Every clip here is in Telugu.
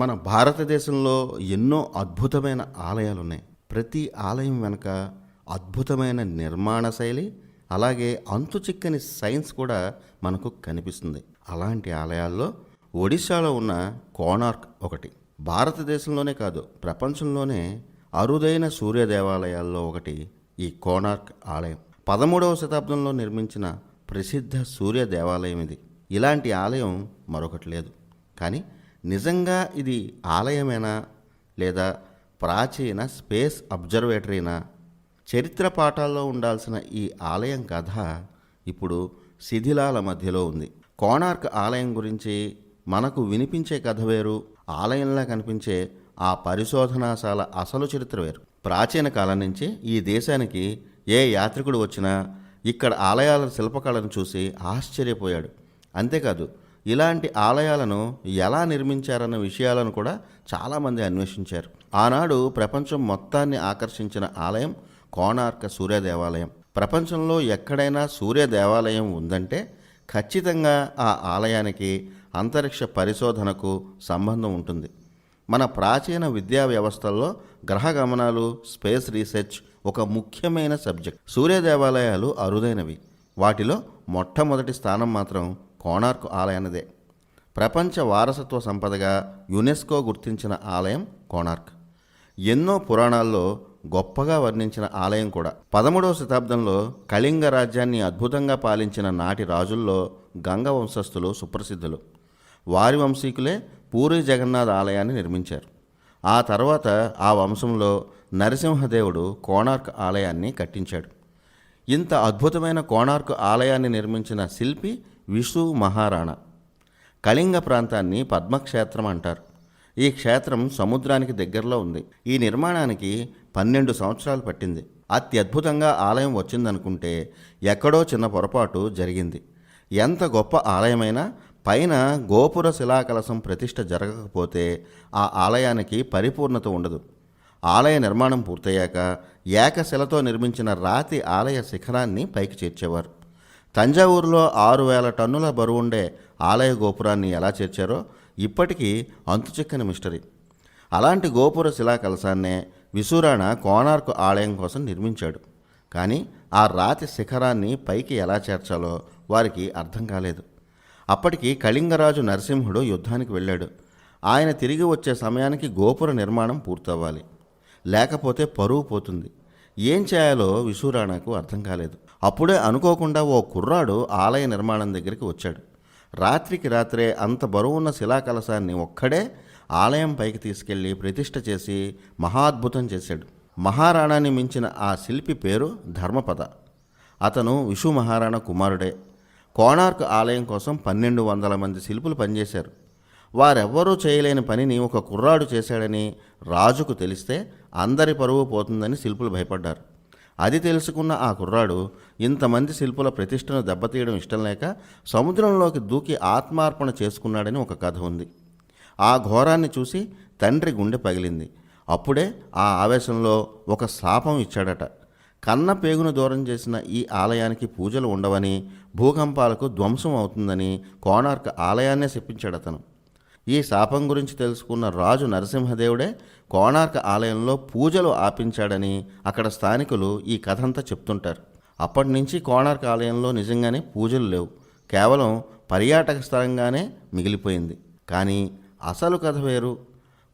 మన భారతదేశంలో ఎన్నో అద్భుతమైన ఆలయాలు ఉన్నాయి ప్రతి ఆలయం వెనక అద్భుతమైన నిర్మాణ శైలి అలాగే అంతు చిక్కని సైన్స్ కూడా మనకు కనిపిస్తుంది. అలాంటి ఆలయాల్లో ఒడిశాలో ఉన్న కోణార్క్ ఒకటి భారతదేశంలోనే కాదు ప్రపంచంలోనే అరుదైన సూర్య దేవాలయాల్లో ఒకటి ఈ కోణార్క్ ఆలయం. పదమూడవ శతాబ్దంలో నిర్మించిన ప్రసిద్ధ సూర్య దేవాలయం ఇది. ఇలాంటి ఆలయం మరొకటి లేదు. కానీ నిజంగా ఇది ఆలయమేనా? లేదా ప్రాచీన స్పేస్ అబ్జర్వేటరీనా? చరిత్ర పాఠాల్లో ఉండాల్సిన ఈ ఆలయం కథ ఇప్పుడు శిథిలాల మధ్యలో ఉంది. కోణార్క్ ఆలయం గురించి మనకు వినిపించే కథ వేరు ఆలయంలా కనిపించే ఆ పరిశోధనాశాల అసలు చరిత్ర వేరు. ప్రాచీన కాలం నుంచి ఈ దేశానికి ఏ యాత్రికుడు వచ్చినా ఇక్కడ ఆలయాల శిల్పకళను చూసి ఆశ్చర్యపోయాడు. అంతేకాదు ఇలాంటి ఆలయాలను ఎలా నిర్మించారన్న విషయాలను కూడా చాలామంది అన్వేషించారు. ఆనాడు ప్రపంచం మొత్తాన్ని ఆకర్షించిన ఆలయం కోణార్క సూర్య దేవాలయం. ప్రపంచంలో ఎక్కడైనా సూర్య దేవాలయం ఉందంటే ఖచ్చితంగా ఆ ఆలయానికి అంతరిక్ష పరిశోధనకు సంబంధం ఉంటుంది. మన ప్రాచీన విద్యా వ్యవస్థల్లో గ్రహ గమనాలు స్పేస్ రీసెర్చ్ ఒక ముఖ్యమైన సబ్జెక్ట్. సూర్య దేవాలయాలు అరుదైనవి. వాటిలో మొట్టమొదటి స్థానం మాత్రం కోణార్క్ ఆలయానిదే ప్రపంచ వారసత్వ సంపదగా యునెస్కో గుర్తించిన ఆలయం కోణార్క్. ఎన్నో పురాణాల్లో గొప్పగా వర్ణించిన ఆలయం కూడా. పదమూడవ శతాబ్దంలో కళింగ రాజ్యాన్ని అద్భుతంగా పాలించిన నాటి రాజుల్లో గంగ వంశస్థులు సుప్రసిద్ధులు. వారి వంశీకులే పూరి జగన్నాథ్ ఆలయాన్ని నిర్మించారు. ఆ తర్వాత ఆ వంశంలో నరసింహదేవుడు కోణార్క్ ఆలయాన్ని కట్టించాడు. ఇంత అద్భుతమైన కోణార్క్ ఆలయాన్ని నిర్మించిన శిల్పి విషు మహారాణా. కళింగ ప్రాంతాన్ని పద్మక్షేత్రం అంటారు. ఈ క్షేత్రం సముద్రానికి దగ్గరలో ఉంది. ఈ నిర్మాణానికి పన్నెండు సంవత్సరాలు పట్టింది. అత్యద్భుతంగా ఆలయం వచ్చిందనుకుంటే ఎక్కడో చిన్న పొరపాటు జరిగింది. ఎంత గొప్ప ఆలయమైనా పైన గోపుర శిలాకలశం ప్రతిష్ట జరగకపోతే ఆ ఆలయానికి పరిపూర్ణత ఉండదు. ఆలయ నిర్మాణం పూర్తయ్యాక ఏకశిలతో నిర్మించిన రాతి ఆలయ శిఖరాన్ని పైకి చేర్చేవారు. తంజావూరులో ఆరు వేల టన్నుల బరువుండే ఆలయ గోపురాన్ని ఎలా చేర్చారో ఇప్పటికీ అంతుచిక్కని మిస్టరీ. అలాంటి గోపుర శిలాకలశాన్నే విసూరాణ కోణార్కు ఆలయం కోసం నిర్మించాడు. కానీ ఆ రాతి శిఖరాన్ని పైకి ఎలా చేర్చాలో వారికి అర్థం కాలేదు. అప్పటికి కళింగరాజు నరసింహుడు యుద్ధానికి వెళ్ళాడు. ఆయన తిరిగి వచ్చే సమయానికి గోపుర నిర్మాణం పూర్తవ్వాలి. లేకపోతే పరువు పోతుంది. ఏం చేయాలో విసూరాణకు అర్థం కాలేదు. అప్పుడే అనుకోకుండా ఓ కుర్రాడు ఆలయ నిర్మాణం దగ్గరికి వచ్చాడు. రాత్రికి రాత్రే అంత బరువున్న శిలాకలశాన్ని ఒక్కడే ఆలయం పైకి తీసుకెళ్ళి ప్రతిష్ట చేసి మహాద్భుతం చేశాడు. మహారాణాన్ని మించిన ఆ శిల్పి పేరు ధర్మపద. అతను విషు మహారాణా కుమారుడే. కోణార్క్ ఆలయం కోసం పన్నెండు వందల మంది శిల్పులు పనిచేశారు. వారెవ్వరూ చేయలేని పనిని ఒక కుర్రాడు చేశాడని రాజుకు తెలిస్తే అందరి పరువు పోతుందని శిల్పులు భయపడ్డారు. అది తెలుసుకున్న ఆ కుర్రాడు ఇంతమంది శిల్పుల ప్రతిష్టను దెబ్బతీయడం ఇష్టం లేక సముద్రంలోకి దూకి ఆత్మార్పణ చేసుకున్నాడని ఒక కథ ఉంది. ఆ ఘోరాన్ని చూసి తండ్రి గుండె పగిలింది. అప్పుడే ఆ ఆవేశంలో ఒక శాపం ఇచ్చాడట. కన్న పేగును దూరం చేసిన ఈ ఆలయానికి పూజలు ఉండవని భూకంపాలకు ధ్వంసం అవుతుందని కోణార్క ఆలయాన్నే చెప్పించాడు అతను ఈ శాపం గురించి తెలుసుకున్న రాజు నరసింహదేవుడే కోణార్క ఆలయంలో పూజలు ఆపించాడని అక్కడ స్థానికులు ఈ కథంతా చెప్తుంటారు. అప్పటి నుంచి కోణార్క ఆలయంలో నిజంగానే పూజలు లేవు. కేవలం పర్యాటక స్థలంగానే మిగిలిపోయింది. కానీ అసలు కథ వేరు.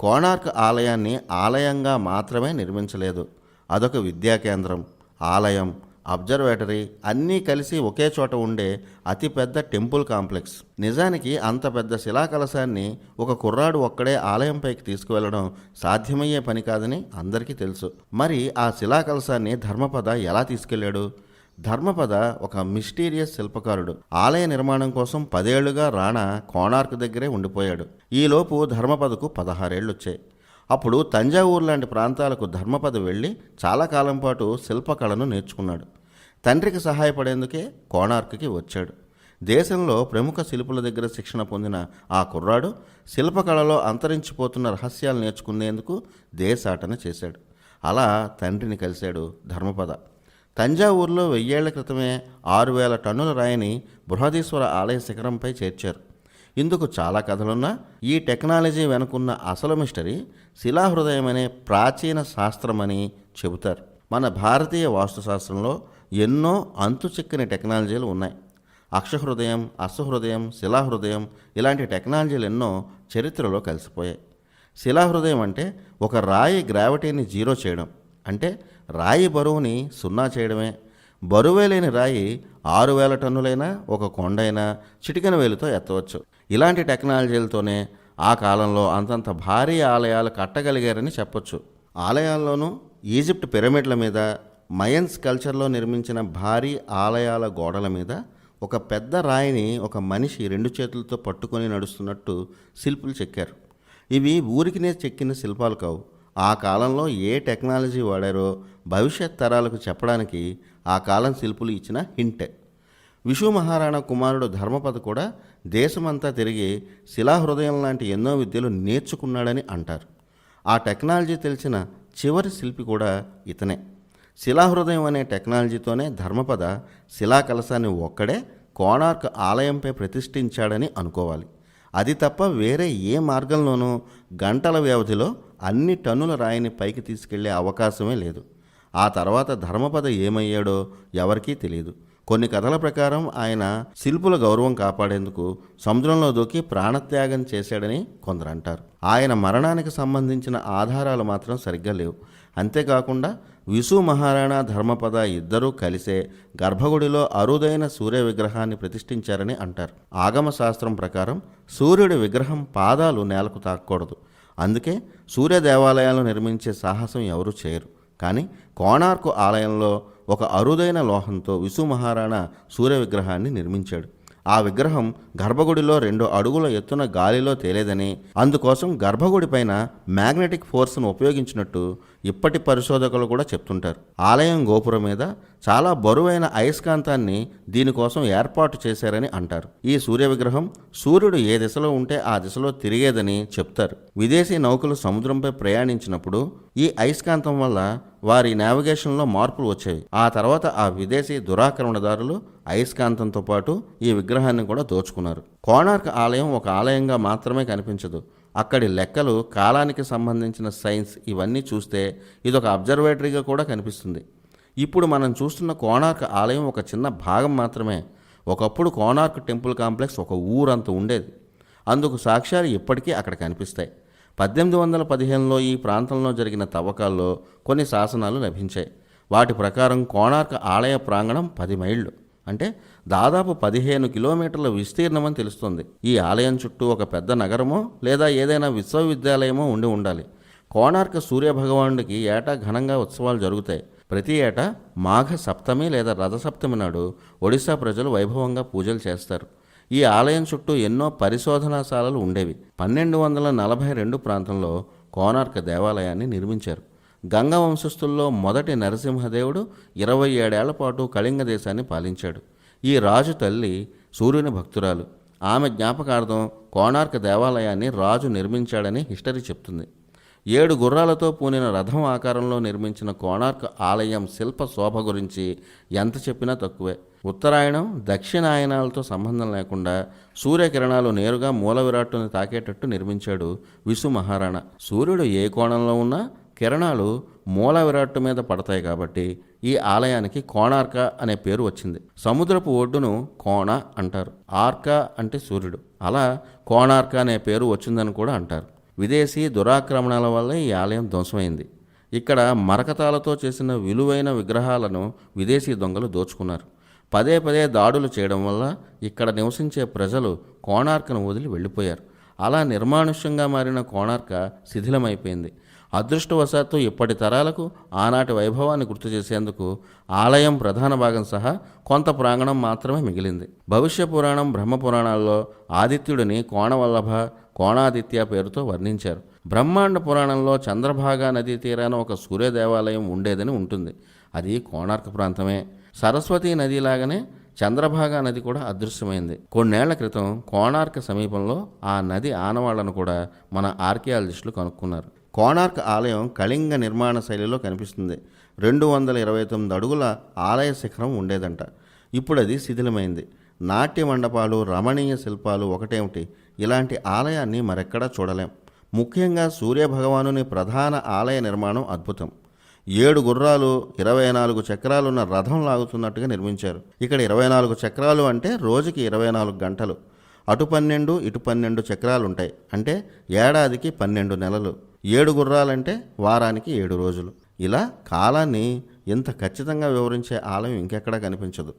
కోణార్క ఆలయాన్ని ఆలయంగా మాత్రమే నిర్మించలేదు. అదొక విద్యా కేంద్రం. ఆలయం అబ్జర్వేటరీ అన్నీ కలిసి ఒకే చోట ఉండే అతిపెద్ద టెంపుల్ కాంప్లెక్స్. నిజానికి అంత పెద్ద శిలాకలశాన్ని ఒక కుర్రాడు ఒక్కడే ఆలయంపైకి తీసుకువెళ్ళడం సాధ్యమయ్యే పని కాదని అందరికీ తెలుసు. మరి ఆ శిలాకలశాన్ని ధర్మపద ఎలా తీసుకెళ్ళాడు? ధర్మపద ఒక మిస్టీరియస్ శిల్పకారుడు. ఆలయ నిర్మాణం కోసం పదేళ్ళుగా రాణా కోణార్క్ దగ్గరే ఉండిపోయాడు. ఈలోపు ధర్మపదకు పదహారేళ్ళు వచ్చాయి అప్పుడు తంజావూరు లాంటి ప్రాంతాలకు ధర్మపద వెళ్ళి చాలా కాలం పాటు శిల్పకళను నేర్చుకున్నాడు. తండ్రికి సహాయపడేందుకే కోణార్క్కి వచ్చాడు. దేశంలో ప్రముఖ శిల్పుల దగ్గర శిక్షణ పొందిన ఆ కుర్రాడు శిల్పకళలో అంతరించిపోతున్న రహస్యాలు నేర్చుకునేందుకు దేశాటన చేశాడు. అలా తండ్రిని కలిశాడు ధర్మపద. తంజావూరులో వెయ్యేళ్ళ క్రితమే ఆరు వేల టన్నుల రాయిని బృహదీశ్వర ఆలయ శిఖరంపై చేర్చారు. ఇందుకు చాలా కథలున్నా ఈ టెక్నాలజీ వెనుకున్న అసలు మిస్టరీ శిలాహృదయం అనే ప్రాచీన శాస్త్రమని చెబుతారు. మన భారతీయ వాస్తుశాస్త్రంలో ఎన్నో అంతుచిక్కని టెక్నాలజీలు ఉన్నాయి. అక్షహృదయం అశ్వహృదయం శిలాహృదయం ఇలాంటి టెక్నాలజీలు ఎన్నో చరిత్రలో కలిసిపోయాయి. శిలాహృదయం అంటే ఒక రాయి గ్రావిటీని జీరో చేయడం. అంటే రాయి బరువుని సున్నా చేయడమే. బరువే లేని రాయి ఆరు వేల టన్నులైనా ఒక కొండైనా చిటికెన వేలుతో ఎత్తవచ్చు. ఇలాంటి టెక్నాలజీలతోనే ఆ కాలంలో అంతంత భారీ ఆలయాలు కట్టగలిగారని చెప్పొచ్చు. ఆలయాల్లోనూ ఈజిప్ట్ పిరమిడ్ల మీద మయన్స్ కల్చర్లో నిర్మించిన భారీ ఆలయాల గోడల మీద ఒక పెద్ద రాయిని ఒక మనిషి రెండు చేతులతో పట్టుకొని నడుస్తున్నట్టు శిల్పులు చెక్కారు. ఇవి ఊరికినే చెక్కిన శిల్పాలు కావు. ఆ కాలంలో ఏ టెక్నాలజీ వాడారో భవిష్యత్ తరాలకు చెప్పడానికి ఆ కాలం శిల్పులు ఇచ్చిన హింటే. విషు మహారాణా కుమారుడు ధర్మపద కూడా దేశమంతా తిరిగి శిలాహృదయం లాంటి ఎన్నో విద్యలు నేర్చుకున్నాడని అంటారు. ఆ టెక్నాలజీ తెలిసిన చివరి శిల్పి కూడా ఇతనే. శిలాహృదయం అనే టెక్నాలజీతోనే ధర్మపద శిలాకలశాన్ని ఒక్కడే కోణార్క్ ఆలయంపై ప్రతిష్ఠించాడని అనుకోవాలి. అది తప్ప వేరే ఏ మార్గంలోనూ గంటల వ్యవధిలో అన్ని టన్నుల రాయిని పైకి తీసుకెళ్ళే అవకాశమే లేదు. ఆ తర్వాత ధర్మపద ఏమయ్యాడో ఎవరికీ తెలియదు కొన్ని కథల ప్రకారం ఆయన శిల్పుల గౌరవం కాపాడేందుకు సముద్రంలో దూకి ప్రాణత్యాగం చేశాడని కొందరు అంటారు ఆయన మరణానికి సంబంధించిన ఆధారాలు మాత్రం సరిగ్గా లేవు. అంతేకాకుండా విసు మహారాణా ధర్మపద ఇద్దరూ కలిసే గర్భగుడిలో అరుదైన సూర్య విగ్రహాన్ని ప్రతిష్ఠించారని అంటారు. ఆగమ శాస్త్రం ప్రకారం సూర్యుడి విగ్రహం పాదాలు నేలకు తాకూడదు అందుకే సూర్య దేవాలయాలు నిర్మించే సాహసం ఎవరూ చేయరు. కానీ కోణార్కు ఆలయంలో ఒక అరుదైన లోహంతో విసు మహారాణా సూర్య విగ్రహాన్ని నిర్మించాడు. ఆ విగ్రహం గర్భగుడిలో రెండు అడుగుల ఎత్తున గాలిలో తేలేదని అందుకోసం గర్భగుడి పైన మ్యాగ్నెటిక్ ఫోర్స్ను ఉపయోగించినట్టు ఇప్పటి పరిశోధకులు కూడా చెప్తుంటారు. ఆలయం గోపురం మీద చాలా బరువైన అయస్కాంతాన్ని దీనికోసం ఏర్పాటు చేశారని అంటారు. ఈ సూర్య విగ్రహం సూర్యుడు ఏ దిశలో ఉంటే ఆ దిశలో తిరిగేదని చెప్తారు. విదేశీ నౌకలు సముద్రంపై ప్రయాణించినప్పుడు ఈ అయస్కాంతం వల్ల వారి నావిగేషన్లో మార్పులు వచ్చాయి. ఆ తర్వాత ఆ విదేశీ దురాక్రమణదారులు అయస్కాంతంతో పాటు ఈ విగ్రహాన్ని కూడా దోచుకున్నారు. కోణార్క్ ఆలయం ఒక ఆలయంగా మాత్రమే కనిపించదు. అక్కడి లెక్కలు కాలానికి సంబంధించిన సైన్స్ ఇవన్నీ చూస్తే ఇదొక అబ్జర్వేటరీగా కూడా కనిపిస్తుంది. ఇప్పుడు మనం చూస్తున్న కోణార్క్ ఆలయం ఒక చిన్న భాగం మాత్రమే. ఒకప్పుడు కోణార్క్ టెంపుల్ కాంప్లెక్స్ ఒక ఊరంత ఉండేది. అందుకు సాక్ష్యాలు ఇప్పటికీ అక్కడ కనిపిస్తాయి. పద్దెనిమిది వందల పదిహేనులో ఈ ప్రాంతంలో జరిగిన తవ్వకాల్లో కొన్ని శాసనాలు లభించాయి. వాటి ప్రకారం కోణార్క్ ఆలయ ప్రాంగణం పది మైళ్ళు. అంటే దాదాపు పదిహేను కిలోమీటర్ల విస్తీర్ణమని తెలుస్తుంది. ఈ ఆలయం చుట్టూ ఒక పెద్ద నగరమో లేదా ఏదైనా విశ్వవిద్యాలయమో ఉండి ఉండాలి. కోణార్క సూర్యభగవానుడికి ఏటా ఘనంగా ఉత్సవాలు జరుగుతాయి. ప్రతి ఏటా మాఘ సప్తమి లేదా రథసప్తమి నాడు ఒడిశా ప్రజలు వైభవంగా పూజలు చేస్తారు. ఈ ఆలయం చుట్టూ ఎన్నో పరిశోధనాశాలలు ఉండేవి. పన్నెండు వందల నలభై రెండు ప్రాంతంలో కోణార్క దేవాలయాన్ని నిర్మించారు. గంగ వంశస్థుల్లో మొదటి నరసింహదేవుడు ఇరవై ఏడేళ్ళ పాటు కళింగ దేశాన్ని పాలించాడు. ఈ రాజు తల్లి సూర్యుని భక్తురాలు. ఆమె జ్ఞాపకార్థం కోణార్క దేవాలయాన్ని రాజు నిర్మించాడని హిస్టరీ చెప్తుంది. ఏడు గుర్రాలతో పూనిన రథం ఆకారంలో నిర్మించిన కోణార్క్ ఆలయం శిల్ప శోభ గురించి ఎంత చెప్పినా తక్కువే. ఉత్తరాయణం దక్షిణాయనాలతో సంబంధం లేకుండా సూర్యకిరణాలు నేరుగా మూల విరాట్టుని తాకేటట్టు నిర్మించాడు విసు మహారాణ. సూర్యుడు ఏ కోణంలో ఉన్నా కిరణాలు మూల విరాట్టు మీద పడతాయి కాబట్టి ఈ ఆలయానికి కోణార్క అనే పేరు వచ్చింది. సముద్రపు ఒడ్డును కోణ అంటారు. ఆర్క అంటే సూర్యుడు. అలా కోణార్క అనే పేరు వచ్చిందని కూడా అంటారు. విదేశీ దురాక్రమణల వల్ల ఈ ఆలయం ధ్వంసమైంది. ఇక్కడ మరకతాలతో చేసిన విలువైన విగ్రహాలను విదేశీ దొంగలు దోచుకున్నారు. పదే పదే దాడులు చేయడం వల్ల ఇక్కడ నివసించే ప్రజలు కోణార్కను వదిలి వెళ్ళిపోయారు. అలా నిర్మానుష్యంగా మారిన కోణార్క శిథిలమైపోయింది. అదృష్టవశాత్తు ఇప్పటి తరాలకు ఆనాటి వైభవాన్ని గుర్తు చేసేందుకు ఆలయం ప్రధాన భాగం సహా కొంత ప్రాంగణం మాత్రమే మిగిలింది. భవిష్య పురాణం బ్రహ్మ పురాణాల్లో ఆదిత్యుడిని కోణవల్లభ కోణాదిత్య పేరుతో వర్ణించారు. బ్రహ్మాండ పురాణంలో చంద్రభాగా నదీ తీరాన ఒక సూర్య దేవాలయం ఉండేదని ఉంటుంది. అది కోణార్క ప్రాంతమే. సరస్వతీ నదిలాగానే చంద్రభాగా నది కూడా అదృశ్యమైంది. కొన్నేళ్ళ క్రితం కోణార్క సమీపంలో ఆ నది ఆనవాళ్ళను కూడా మన ఆర్కియాలజిస్టులు కనుక్కున్నారు. కోణార్క్ ఆలయం కళింగ నిర్మాణ శైలిలో కనిపిస్తుంది. రెండు వందల ఇరవై తొమ్మిది అడుగుల ఆలయ శిఖరం ఉండేదంట. ఇప్పుడు అది శిథిలమైంది. నాట్య మండపాలు రమణీయ శిల్పాలు ఒకటేమిటి? ఇలాంటి ఆలయాన్ని మరెక్కడా చూడలేం. ముఖ్యంగా సూర్యభగవానుని ప్రధాన ఆలయ నిర్మాణం అద్భుతం. ఏడు గుర్రాలు ఇరవై నాలుగు చక్రాలున్న రథం లాగుతున్నట్టుగా నిర్మించారు. ఇక్కడ ఇరవై నాలుగు చక్రాలు అంటే రోజుకి ఇరవై నాలుగు గంటలు. అటు పన్నెండు ఇటు పన్నెండు చక్రాలు ఉంటాయి అంటే ఏడాదికి పన్నెండు నెలలు. ఏడు గుర్రాలంటే వారానికి ఏడు రోజులు. ఇలా కాలాన్ని ఇంత ఖచ్చితంగా వివరించే ఆలయం ఇంకెక్కడా కనిపించదు.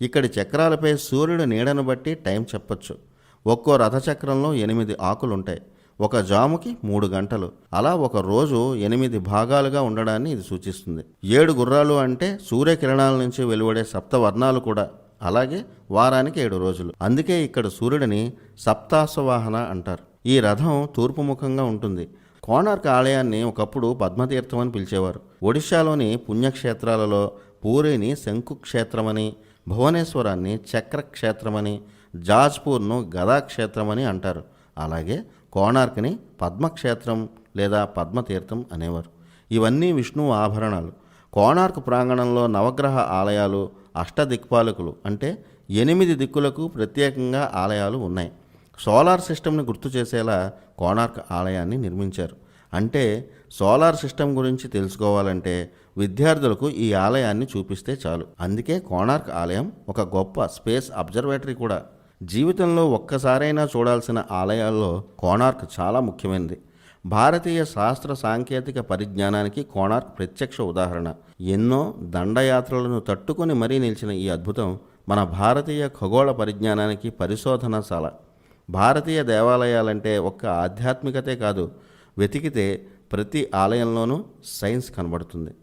ఇక్కడి చక్రాలపై సూర్యుడు నీడను బట్టి టైం చెప్పొచ్చు. ఒక్కో రథచక్రంలో ఎనిమిది ఆకులుంటాయి. ఒక జాముకి మూడు గంటలు. అలా ఒక రోజు ఎనిమిది భాగాలుగా ఉండడాన్ని ఇది సూచిస్తుంది. ఏడు గుర్రాలు అంటే సూర్యకిరణాల నుంచి వెలువడే సప్తవర్ణాలు కూడా. అలాగే వారానికి ఏడు రోజులు. అందుకే ఇక్కడ సూర్యుడిని సప్తాసవాహన అంటారు. ఈ రథం తూర్పు ముఖంగా ఉంటుంది. కోణార్క్ ఆలయాన్ని ఒకప్పుడు పద్మతీర్థం అని పిలిచేవారు. ఒడిశాలోని పుణ్యక్షేత్రాలలో పూరిని శంకు క్షేత్రమని భువనేశ్వరాన్ని చక్రక్షేత్రమని జాజ్పూర్ను గదాక్షేత్రమని అంటారు. అలాగే కోణార్క్ని పద్మక్షేత్రం లేదా పద్మతీర్థం అనేవారు. ఇవన్నీ విష్ణువు ఆభరణాలు. కోణార్క్ ప్రాంగణంలో నవగ్రహ ఆలయాలు అష్టదిక్పాలకులు అంటే ఎనిమిది దిక్కులకు ప్రత్యేకంగా ఆలయాలు ఉన్నాయి. సోలార్ సిస్టమ్ని గుర్తు చేసేలా కోణార్క్ ఆలయాన్ని నిర్మించారు. అంటే సోలార్ సిస్టమ్ గురించి తెలుసుకోవాలంటే విద్యార్థులకు ఈ ఆలయాన్ని చూపిస్తే చాలు. అందుకే కోణార్క్ ఆలయం ఒక గొప్ప స్పేస్ అబ్జర్వేటరీ కూడా. జీవితంలో ఒక్కసారైనా చూడాల్సిన ఆలయాల్లో కోణార్క్ చాలా ముఖ్యమైనది. భారతీయ శాస్త్ర సాంకేతిక పరిజ్ఞానానికి కోణార్క్ ప్రత్యక్ష ఉదాహరణ. ఎన్నో దండయాత్రలను తట్టుకొని మరీ నిలిచిన ఈ అద్భుతం మన భారతీయ ఖగోళ పరిజ్ఞానానికి పరిశోధనశాల. భారతీయ దేవాలయాలంటే ఒక్క ఆధ్యాత్మికతే కాదు వెతికితే ప్రతి ఆలయంలోనూ సైన్స్ కనబడుతుంది.